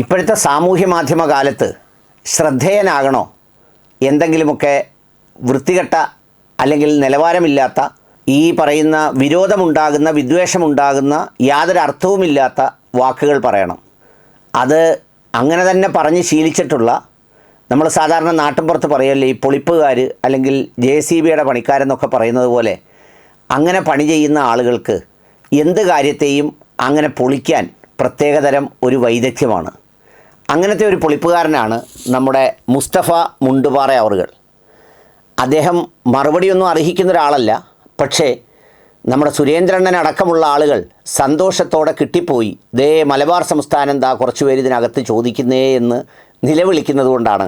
ഇപ്പോഴത്തെ സാമൂഹ്യ മാധ്യമ കാലത്ത് ശ്രദ്ധേയനാകണോ? എന്തെങ്കിലുമൊക്കെ വൃത്തികെട്ട അല്ലെങ്കിൽ നിലവാരമില്ലാത്ത ഈ പറയുന്ന വിരോധമുണ്ടാകുന്ന വിദ്വേഷമുണ്ടാകുന്ന യാതൊരു അർത്ഥവുമില്ലാത്ത വാക്കുകൾ പറയണം. അത് അങ്ങനെ തന്നെ പറഞ്ഞ് ശീലിച്ചിട്ടുള്ള നമ്മൾ സാധാരണ നാട്ടിൻപുറത്ത് പറയല്ലേ ഈ പൊളിപ്പുകാർ അല്ലെങ്കിൽ ജെ സി ബിയുടെ പണിക്കാരെന്നൊക്കെ പറയുന്നത് പോലെ അങ്ങനെ പണി ചെയ്യുന്ന ആളുകൾക്ക് എന്ത് കാര്യത്തെയും അങ്ങനെ പൊളിക്കാൻ പ്രത്യേകതരം ഒരു വൈദഗ്ധ്യമാണ്. അങ്ങനത്തെ ഒരു പൊളിപ്പുകാരനാണ് നമ്മുടെ മുസ്തഫ മുണ്ടുപാറ അവറുകൾ. അദ്ദേഹം മറുപടിയൊന്നും അർഹിക്കുന്ന ഒരാളല്ല പക്ഷേ നമ്മുടെ സുരേന്ദ്രണ്ണൻ അടക്കമുള്ള ആളുകൾ സന്തോഷത്തോടെ കിട്ടിപ്പോയി. ദേ മലബാർ സംസ്ഥാനം എന്താ കുറച്ചു പേര് ഇതിനകത്ത് ചോദിക്കുന്നേ എന്ന് നിലവിളിക്കുന്നത് കൊണ്ടാണ്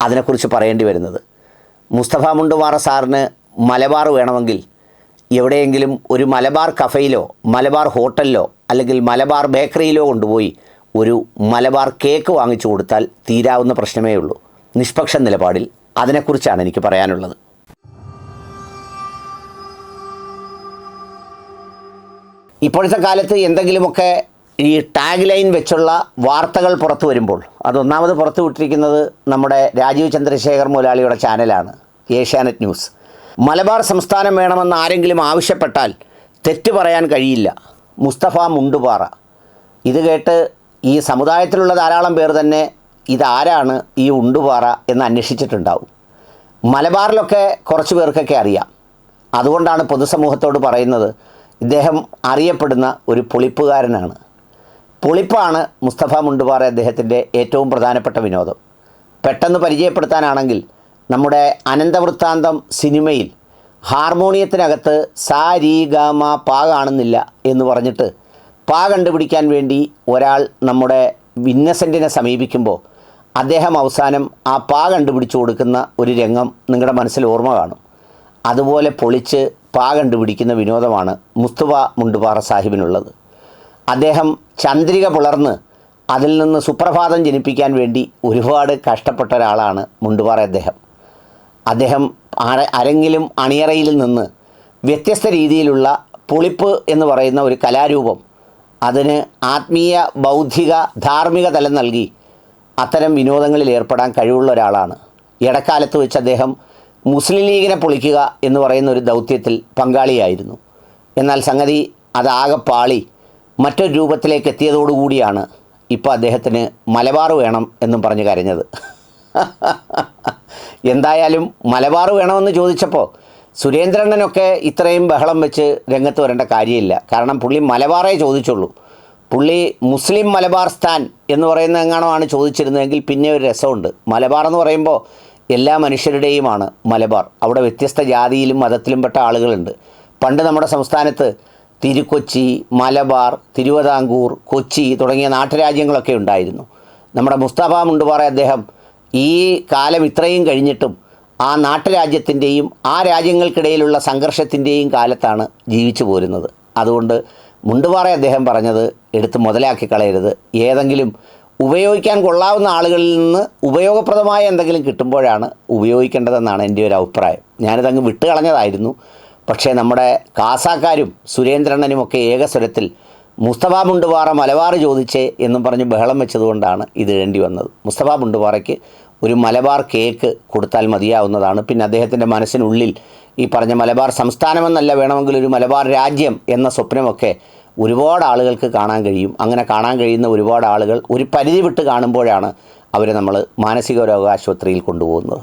അതിനെക്കുറിച്ച് പറയേണ്ടി വരുന്നത്. മുസ്തഫ മുണ്ടുപാറ സാറിന് മലബാർ വേണമെങ്കിൽ എവിടെയെങ്കിലും ഒരു മലബാർ കഫയിലോ മലബാർ ഹോട്ടലിലോ അല്ലെങ്കിൽ മലബാർ ബേക്കറിയിലോ കൊണ്ടുപോയി ഒരു മലബാർ കേക്ക് വാങ്ങിച്ചു കൊടുത്താൽ തീരാവുന്ന പ്രശ്നമേ ഉള്ളൂ. നിഷ്പക്ഷ നിലപാടിൽ അതിനെക്കുറിച്ചാണ് എനിക്ക് പറയാനുള്ളത്. ഇപ്പോഴത്തെ കാലത്ത് എന്തെങ്കിലുമൊക്കെ ഈ ടാഗ് ലൈൻ വെച്ചുള്ള വാർത്തകൾ പുറത്തു വരുമ്പോൾ അതൊന്നാമത് പുറത്തു വിട്ടിരിക്കുന്നത് നമ്മുടെ രാജീവ് ചന്ദ്രശേഖർ മുലാളിയുടെ ചാനലാണ് ഏഷ്യാനെറ്റ് ന്യൂസ്. മലബാർ സംസ്ഥാനം വേണമെന്ന് ആരെങ്കിലും ആവശ്യപ്പെട്ടാൽ തെറ്റ് പറയാൻ കഴിയില്ല. മുസ്തഫ മുണ്ടുപാറ. ഇത് കേട്ട് ഈ സമുദായത്തിലുള്ള ധാരാളം പേർ തന്നെ ഇതാരാണ് ഈ ഉണ്ടുപാറ എന്ന് അന്വേഷിച്ചിട്ടുണ്ടാവും. മലബാറിലൊക്കെ കുറച്ച് പേർക്കൊക്കെ അറിയാം. അതുകൊണ്ടാണ് പൊതുസമൂഹത്തോട് പറയുന്നത് ഇദ്ദേഹം അറിയപ്പെടുന്ന ഒരു പൊളിപ്പുകാരനാണ്. പൊളിപ്പാണ് മുസ്തഫ മുണ്ടുപാറ അദ്ദേഹത്തിന്റെ ഏറ്റവും പ്രധാനപ്പെട്ട വിനോദം. പെട്ടെന്ന് പരിചയപ്പെടുത്താനാണെങ്കിൽ നമ്മുടെ അനന്തവൃത്താന്തം സിനിമയിൽ ഹാർമോണിയത്തിനകത്ത് സാ രീ ഗ കാണുന്നില്ല എന്ന് പറഞ്ഞിട്ട് പാ കണ്ടുപിടിക്കാൻ വേണ്ടി ഒരാൾ നമ്മുടെ വിന്നസെന്റിനെ സമീപിക്കുമ്പോൾ അദ്ദേഹം അവസാനം ആ പാ കണ്ടുപിടിച്ചു കൊടുക്കുന്ന ഒരു രംഗം നിങ്ങളുടെ മനസ്സിൽ ഓർമ്മ കാണും. അതുപോലെ പൊളിച്ച് പാ കണ്ടുപിടിക്കുന്ന വിനോദമാണ് മുസ്തുഫ മുണ്ടുപാറ സാഹിബിനുള്ളത്. അദ്ദേഹം ചന്ദ്രിക പുലർന്ന് അതിൽ നിന്ന് സുപ്രഭാതം ജനിപ്പിക്കാൻ വേണ്ടി ഒരുപാട് കഷ്ടപ്പെട്ട ഒരാളാണ് മുണ്ടുപാറ അദ്ദേഹം. അദ്ദേഹം അര- അരങ്ങിലും അണിയറയിലും നിന്ന് വ്യത്യസ്ത രീതിയിലുള്ള പുളിപ്പ് എന്ന് പറയുന്ന ഒരു കലാരൂപം അതിന് ആത്മീയ ബൗദ്ധിക ധാർമ്മിക തലം നൽകി അത്തരം വിനോദങ്ങളിൽ ഏർപ്പെടാൻ കഴിവുള്ള ഒരാളാണ്. ഇടക്കാലത്ത് വെച്ച് അദ്ദേഹം മുസ്ലിം ലീഗിനെ പൊളിക്കുക എന്ന് പറയുന്ന ഒരു ദൗത്യത്തിൽ പങ്കാളിയായിരുന്നു. എന്നാൽ സംഗതി അതാകെ പാളി. മറ്റൊരു രൂപത്തിലേക്ക് എത്തിയതോടുകൂടിയാണ് ഇപ്പോൾ അദ്ദേഹത്തിന് മലബാർ വേണം എന്നും പറഞ്ഞ് കരഞ്ഞത്. എന്തായാലും മലബാർ വേണമെന്ന് ചോദിച്ചപ്പോൾ സുരേന്ദ്രണ്ണനൊക്കെ ഇത്രയും ബഹളം വെച്ച് രംഗത്ത് വരേണ്ട കാര്യമില്ല. കാരണം പുള്ളി മലബാറേ ചോദിച്ചുള്ളൂ. പുള്ളി മുസ്ലിം മലബാർ സ്ഥാൻ എന്ന് പറയുന്ന എങ്ങാണമാണ് ചോദിച്ചിരുന്നതെങ്കിൽ പിന്നെ ഒരു രസമുണ്ട്. മലബാർ എന്ന് പറയുമ്പോൾ എല്ലാ മനുഷ്യരുടെയുമാണ് മലബാർ. അവിടെ വ്യത്യസ്ത ജാതിയിലും മതത്തിലും പെട്ട ആളുകളുണ്ട്. പണ്ട് നമ്മുടെ സംസ്ഥാനത്ത് തിരുക്കൊച്ചി മലബാർ തിരുവിതാംകൂർ കൊച്ചി തുടങ്ങിയ നാട്ടുരാജ്യങ്ങളൊക്കെ ഉണ്ടായിരുന്നു. നമ്മുടെ മുസ്തഫ മുണ്ടുപാറ അദ്ദേഹം ഈ കാലം ഇത്രയും കഴിഞ്ഞിട്ടും ആ നാട്ടുരാജ്യത്തിന്റെയും ആ രാജ്യങ്ങൾക്കിടയിലുള്ള സംഘർഷത്തിന്റെയും കാലത്താണ് ജീവിച്ചു പോരുന്നത്. അതുകൊണ്ട് മുണ്ടുപാറ അദ്ദേഹം പറഞ്ഞത് എടുത്ത് മുതലാക്കി കളയരുത്. ഏതെങ്കിലും ഉപയോഗിക്കാൻ കൊള്ളാവുന്ന ആളുകളിൽ നിന്ന് ഉപയോഗപ്രദമായ എന്തെങ്കിലും കിട്ടുമ്പോഴാണ് ഉപയോഗിക്കേണ്ടതെന്നാണ് എന്റെ ഒരു അഭിപ്രായം. ഞാനിതങ്ങ് വിട്ടുകളഞ്ഞതായിരുന്നു. പക്ഷേ നമ്മുടെ കാസാക്കാരും സുരേന്ദ്രണ്ണനും ഒക്കെ ഏകസ്വരത്തിൽ മുസ്തഫ മുണ്ടുപാറ മലബാർ ചോദിച്ചേ എന്നും പറഞ്ഞ് ബഹളം വെച്ചതുകൊണ്ടാണ് ഇത് വേണ്ടി വന്നത്. മുസ്തഫ മുണ്ടുപാറയ്ക്ക് ഒരു മലബാർ കേക്ക് കൊടുത്താൽ മതിയാവുന്നതാണ്. പിന്നെ അദ്ദേഹത്തിന്റെ മനസ്സിനുള്ളിൽ ഈ പറഞ്ഞ മലബാർ സംസ്ഥാനമെന്നല്ല വേണമെങ്കിൽ ഒരു മലബാർ രാജ്യം എന്ന സ്വപ്നമൊക്കെ ഒരുപാട് ആളുകൾക്ക് കാണാൻ കഴിയും. അങ്ങനെ കാണാൻ കഴിയുന്ന ഒരുപാട് ആളുകൾ ഒരു പരിധി വിട്ട് കാണുമ്പോഴാണ് അവരെ നമ്മൾ മാനസിക രോഗ ആശുപത്രിയിൽ കൊണ്ടുപോകുന്നത്.